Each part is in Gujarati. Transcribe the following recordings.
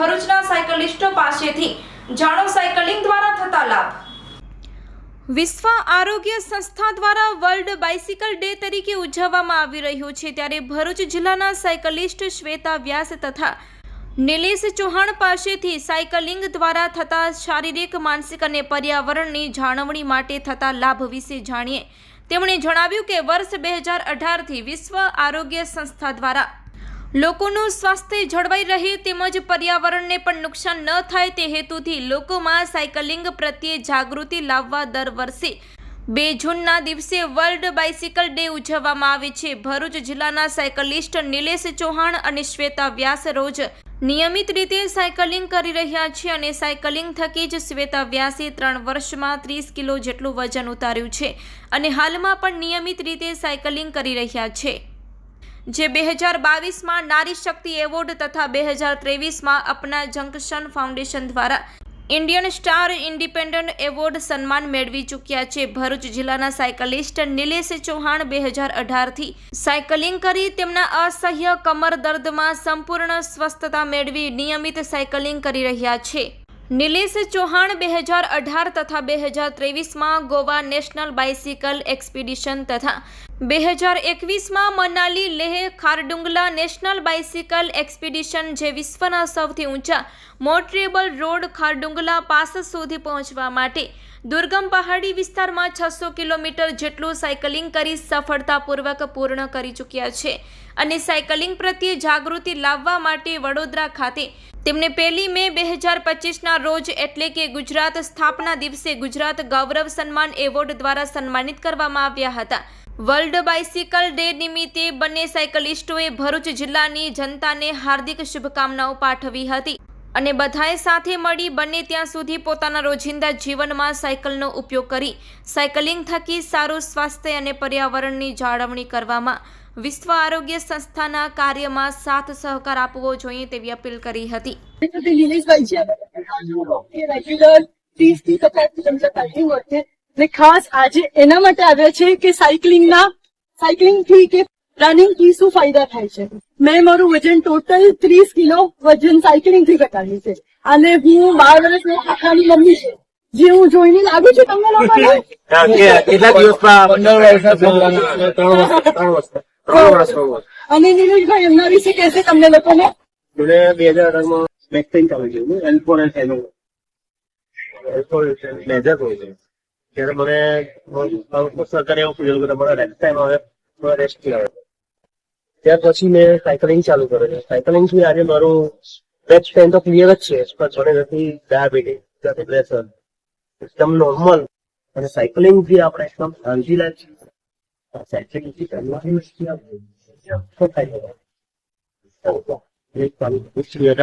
સાયકલિસ્ટો પાસેથી જાણો સાયકલિંગ દ્વારા થતા લાભ. વિશ્વ આરોગ્ય સંસ્થા દ્વારા વર્લ્ડ બાઇસિકલ ડે તરીકે ઉજવવામાં આવી રહ્યું છે ત્યારે ભરૂચ જિલ્લાના સાયકલિસ્ટ શ્વેતા વ્યાસ તથા નિલેશ ચૌહાણ પાસેથી સાયકલિંગ દ્વારા થતા શારીરિક, માનસિક અને પર્યાવરણની જાળવણી માટે થતા લાભ વિશે જાણીએ. તેમણે જણાવ્યું કે વર્ષ બે હજાર અઢારથી વિશ્વ આરોગ્ય સંસ્થા દ્વારા લોકોનું સ્વાસ્થ્ય જળવાઈ રહે તેમજ પર્યાવરણને પણ નુકસાન ન થાય તે હેતુથી લોકોમાં સાયકલિંગ પ્રત્યે જાગૃતિ લાવવા દર વર્ષે બે જૂનના દિવસે વર્લ્ડ બાઇસિકલ ડે ઉજવવામાં આવે છે. ભરૂચ જિલ્લાના સાયકલિસ્ટ નિલેશ ચૌહાણ અને શ્વેતા વ્યાસ રોજ નિયમિત રીતે સાયકલિંગ કરી રહ્યા છે અને સાયકલિંગ થકી જ શ્વેતા વ્યાસે ત્રણ વર્ષમાં ત્રીસ કિલો જેટલું વજન ઉતાર્યું છે અને હાલમાં પણ નિયમિત રીતે સાયકલિંગ કરી રહ્યા છે. જે બે હજાર બાવીસમાં નારી શક્તિ એવોર્ડ તથા બે હજાર ત્રેવીસમાં અપના જંકશન ફાઉન્ડેશન દ્વારા ઇન્ડિયન સ્ટાર ઇન્ડિપેન્ડન્ટ એવોર્ડ સન્માન મેળવી ચૂક્યા છે. ભરૂચ જિલ્લાના સાયકલિસ્ટ નિલેશ ચૌહાણ બે હજાર અઢારથી સાયકલિંગ કરી તેમના અસહ્ય કમર દર્દમાં સંપૂર્ણ સ્વસ્થતા મેળવી નિયમિત સાયકલિંગ કરી રહ્યા છે. નિલેશ ચૌહાણ બે હજાર અઢાર તથા બે હજાર ત્રેવીસમાં ગોવા નેશનલ બાઇસિકલ એક્સપિડિશન તથા બે હજાર એકવીસમાં Manali, Leh, Khardungla national bicycle expedition જે વિશ્વના સૌથી ઊંચા મોટરેબલ રોડ ખારડુંગલા પાસ સુધી પહોંચવા માટે દુર્ગમ પહાડી વિસ્તારમાં છસો કિલોમીટર જેટલું સાયકલિંગ કરી સફળતાપૂર્વક પૂર્ણ કરી ચૂક્યા છે અને સાયકલિંગ પ્રત્યે જાગૃતિ લાવવા માટે વડોદરા ખાતે તેમને પહેલી મે બે હજાર પચીસના રોજ એટલે કે ગુજરાત સ્થાપના દિવસે ગુજરાત ગૌરવ સન્માન એવોર્ડ દ્વારા સન્માનિત કરવામાં આવ્યા હતા. વર્લ્ડ બાઇસિકલ ડે નિમિત્તે બંને સાયકલિસ્ટોએ ભરૂચ જિલ્લાની જનતાને હાર્દિક શુભકામનાઓ પાઠવી હતી. અને બધાએ સાથે મળી બંને ત્યાં સુધી પોતાના રોજિંદા જીવનમાં સાયકલનો ઉપયોગ કરી સાયકલિંગ થકી સારું સ્વાસ્થ્ય અને પર્યાવરણની જાળવણી કરવામાં વિશ્વ આરોગ્ય સંસ્થાના કાર્યમાં સાથ સહકાર આપવો જોઈએ તેવી અપીલ કરી હતી. ખાસ આજે એના માટે આવ્યા છે કે સાયકલિંગના સાયકલિંગથી કે રનિંગથી શું ફાયદા થાય છે? મેં મારું વજન ટોટલ ત્રીસ કિલો વજન સાયકલિંગથી ઘટાડ્યું છે. અને હું બાર વર્ષની કાકાની મમ્મી છે. જે હું જોઈને લાગુ છું તમને લોકોને અને નિલેશભાઈ એમના વિશે કહેશે તમને લોકોને મને બે હજાર અઢારમાં વેક્સિન ચાલુ થયું એલ ફોર એલ એનું એલ મેજર હોય છે. ત્યારે મને સરકારે એવું કીધું કે તમારા રેસ્ટ ટાઈમ આવે રેસ્ટ આવે. ત્યાર પછી મેં સાયકલિંગ ચાલુ કર્યું સાયકલિંગથી આજે મારું બેક પેન તો ક્લિયર જ છે. પણ જોડે નથી ડાયાબિટીસ નથી પ્રેશર એકદમ નોર્મલ અને સાયકલિંગથી આપણે એકદમ શાંતિ લાગે છે. સાયકલિંગથી કરવાની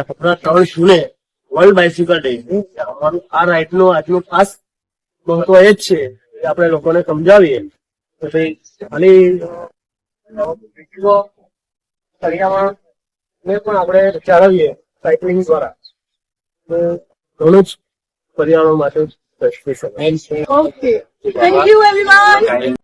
કપડા ત્રણ જૂને વર્લ્ડ બાઇસિકલ ડે અમારું આ રાઇડ નો ખાસ મહત્વ એ છે આપણે લોકોને સમજાવીએ. કે ભાઈ, ખાલી પર્યાવરણ ને પણ આપણે જાળવીએ સાયકલિંગ દ્વારા. ઘણું જ પર્યાવરણ માટે ઓકે થેન્ક યુ એવરીવન